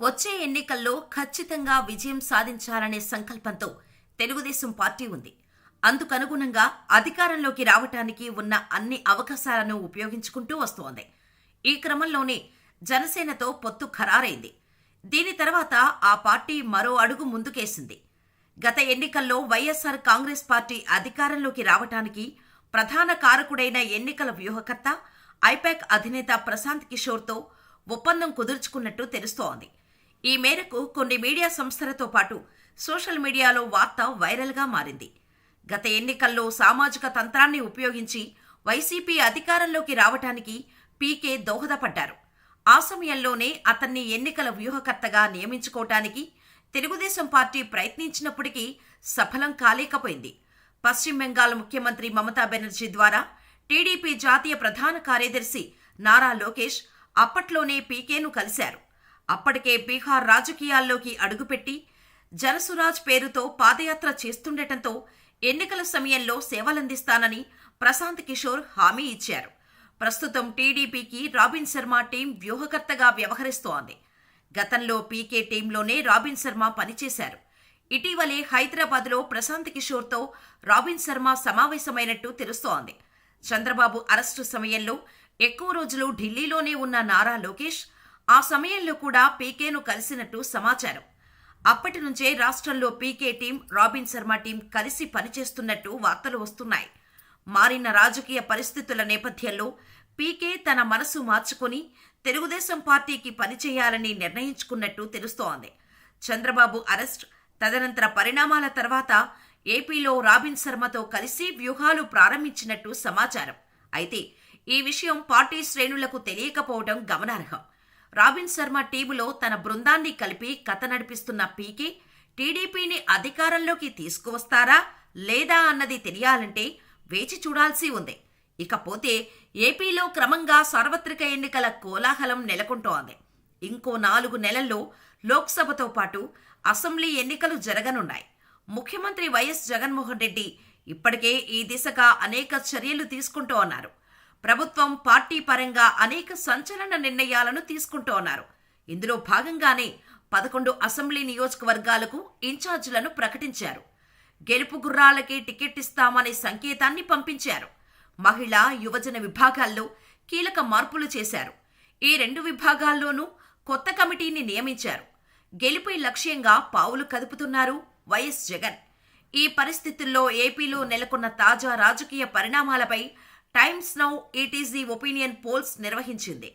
వచ్చే ఎన్నికల్లో ఖచ్చితంగా విజయం సాధించాలనే సంకల్పంతో తెలుగుదేశం పార్టీ ఉంది. అందుకనుగుణంగా అధికారంలోకి రావటానికి ఉన్న అన్ని అవకాశాలను ఉపయోగించుకుంటూ వస్తోంది. ఈ క్రమంలోనే జనసేనతో పొత్తు ఖరారైంది. దీని తర్వాత ఆ పార్టీ మరో అడుగు ముందుకేసింది. గత ఎన్నికల్లో వైఎస్ఆర్ కాంగ్రెస్ పార్టీ అధికారంలోకి రావటానికి ప్రధాన కారకుడైన ఎన్నికల వ్యూహకర్త ఐపాక్ అధినేత ప్రశాంత్ కిషోర్తో ఒప్పందం కుదుర్చుకున్నట్టు తెలుస్తోంది. ఈ మేరకు కొన్ని మీడియా సంస్థలతో పాటు సోషల్ మీడియాలో వార్త వైరల్గా మారింది. గత ఎన్నికల్లో సామాజిక తంత్రాన్ని ఉపయోగించి వైసీపీ అధికారంలోకి రావటానికి పీకే దోహదపడ్డారు. ఆ సమయంలోనే అతన్ని ఎన్నికల వ్యూహకర్తగా నియమించుకోవటానికి తెలుగుదేశం పార్టీ ప్రయత్నించినప్పటికీ సఫలం కాలేకపోయింది. పశ్చిమ బెంగాల్ ముఖ్యమంత్రి మమతా బెనర్జీ ద్వారా టీడీపీ జాతీయ ప్రధాన కార్యదర్శి నారా లోకేష్ అప్పట్లోనే పీకేను కలిశారు. అప్పటికే బీహార్ రాజకీయాల్లోకి అడుగుపెట్టి జనసురాజ్ పేరుతో పాదయాత్ర చేస్తుండటంతో ఎన్నికల సమయంలో సేవలందిస్తానని ప్రశాంత్ కిషోర్ హామీ ఇచ్చారు. ప్రస్తుతం టీడీపీకి రాబిన్ శర్మ టీం వ్యూహకర్తగా వ్యవహరిస్తోంది. గతంలో పీకే టీంలోనే రాబిన్ శర్మ పనిచేశారు. ఇటీవలే హైదరాబాద్లో ప్రశాంత్ కిషోర్తో రాబిన్ శర్మ సమావేశమైనట్టు తెలుస్తోంది. చంద్రబాబు అరెస్టు సమయంలో ఎక్కువ రోజులు ఢిల్లీలోనే ఉన్న నారా లోకేష్ ఆ సమయంలో కూడా పీకేను కలిసినట్టు సమాచారం. అప్పటి నుంచే రాష్ట్రంలో PK team Robin Sharma team కలిసి పనిచేస్తున్నట్టు వార్తలు వస్తున్నాయి. మారిన రాజకీయ పరిస్థితుల నేపథ్యంలో పీకే తన మనసు మార్చుకొని తెలుగుదేశం పార్టీకి పనిచేయాలని నిర్ణయించుకున్నట్టు తెలుస్తోంది. చంద్రబాబు అరెస్ట్ తదనంతర పరిణామాల తర్వాత ఏపీలో రాబిన్ శర్మతో కలిసి వ్యూహాలు ప్రారంభించినట్టు సమాచారం. అయితే ఈ విషయం పార్టీ శ్రేణులకు తెలియకపోవడం గమనార్హం. రాబిన్ శర్మ టీములో తన బృందాన్ని కలిపి కథ నడిపిస్తున్న పీకే టీడీపీని అధికారంలోకి తీసుకువస్తారా లేదా అన్నది తెలియాలంటే వేచి చూడాల్సి ఉంది. ఇకపోతే ఏపీలో క్రమంగా సార్వత్రిక ఎన్నికల కోలాహలం నెలకొంటోంది. ఇంకో నాలుగు నెలల్లో లోక్సభతో పాటు అసెంబ్లీ ఎన్నికలు జరగనున్నాయి. ముఖ్యమంత్రి వైఎస్ జగన్మోహన్ రెడ్డి ఇప్పటికే ఈ దిశగా అనేక చర్యలు తీసుకుంటూ ఉన్నారు. ప్రభుత్వం పార్టీ పరంగా అనేక సంచలన నిర్ణయాలను తీసుకుంటూ ఉన్నారు. ఇందులో భాగంగానే పదకొండు అసెంబ్లీ నియోజకవర్గాలకు ఇన్ఛార్జీలను ప్రకటించారు. గెలుపు గుర్రాలకే టికెట్ ఇస్తామనే సంకేతాన్ని పంపించారు. మహిళా యువజన విభాగాల్లో కీలక మార్పులు చేశారు. ఈ రెండు విభాగాల్లోనూ కొత్త కమిటీని నియమించారు. గెలుపై లక్ష్యంగా పావులు కదుపుతున్నారు వైఎస్ జగన్. ఈ పరిస్థితుల్లో ఏపీలో నెలకొన్న తాజా రాజకీయ పరిణామాలపై Times Now ETG opinion polls నిర్వహించింది.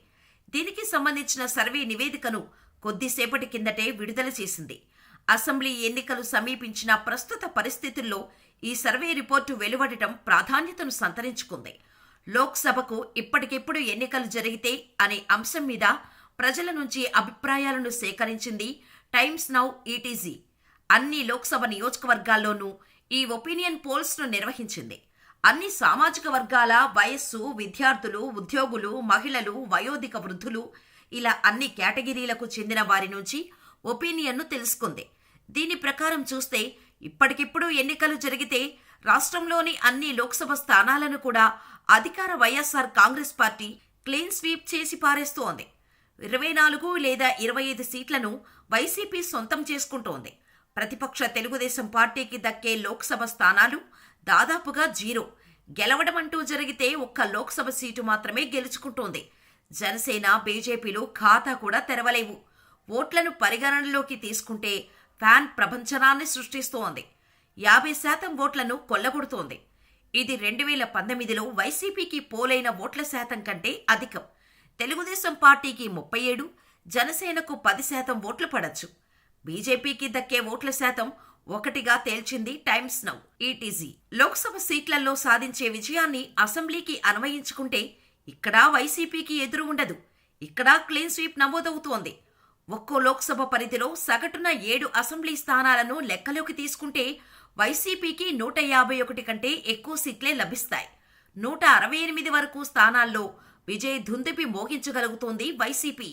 దీనికి సంబంధించిన సర్వే నివేదికను కొద్దిసేపటి కిందటే విడుదల చేసింది. అసెంబ్లీ ఎన్నికలు సమీపించిన ప్రస్తుత పరిస్థితుల్లో ఈ సర్వే రిపోర్టు వెలువడటం ప్రాధాన్యతను సంతరించుకుంది. లోక్సభకు ఇప్పటికిప్పుడు ఎన్నికలు జరిగితే అనే అంశం మీద ప్రజల నుంచి అభిప్రాయాలను సేకరించింది టైమ్స్ నౌ ఈటీజీ అన్ని లోక్సభ నియోజకవర్గాల్లోనూ ఈ ఒపీనియన్ పోల్స్ను నిర్వహించింది. అన్ని సామాజిక వర్గాల వయస్సు విద్యార్థులు ఉద్యోగులు మహిళలు వయోధిక వృద్ధులు ఇలా అన్ని కేటగిరీలకు చెందిన వారి నుంచి ఒపీనియన్ను తెలుసుకుంది. దీని ప్రకారం చూస్తే ఇప్పటికిప్పుడు ఎన్నికలు జరిగితే రాష్ట్రంలోని అన్ని లోక్సభ స్థానాలను కూడా అధికార YSR Congress party clean sweep చేసి పారేస్తోంది. ఇరవై నాలుగు లేదా ఇరవై ఐదు సీట్లను వైసీపీ సొంతం చేసుకుంటోంది. ప్రతిపక్ష తెలుగుదేశం పార్టీకి దక్కే లోక్సభ స్థానాలు దాదాపుగా జీరో. గెలవడం అంటూ జరిగితే ఒక్క లోక్సభ సీటు మాత్రమే గెలుచుకుంటోంది. జనసేన బీజేపీలు ఖాతా కూడా తెరవలేవు. ఓట్లను పరిగణనలోకి తీసుకుంటే ఫ్యాన్ ప్రపంచనాన్ని సృష్టిస్తోంది. యాభై శాతం ఓట్లను కొల్లగొడుతోంది. ఇది రెండు వేల పంతొమ్మిదిలో వైసీపీకి పోలైన ఓట్ల శాతం కంటే అధికం. తెలుగుదేశం పార్టీకి ముప్పై ఏడు జనసేనకు పది శాతం ఓట్లు పడచ్చు. బీజేపీకి దక్కే ఓట్ల శాతం ఒకటిగా తేల్చింది టైమ్స్ నౌ ఈటీజీ. లోక్సభ సీట్లలో సాధించే విజయాన్ని అసెంబ్లీకి అన్వయించుకుంటే ఇక్కడా వైసీపీకి ఎదురు ఉండదు. ఇక్కడా క్లీన్ స్వీప్ నమోదవుతోంది. ఒక్కో లోక్సభ పరిధిలో సగటున ఏడు అసెంబ్లీ స్థానాలను లెక్కలోకి తీసుకుంటే వైసీపీకి నూట యాభై ఒకటి కంటే ఎక్కువ సీట్లే లభిస్తాయి. నూట అరవై ఎనిమిది వరకు స్థానాల్లో విజయ్ ధుందిపి మోగించగలుగుతోంది వైసీపీ.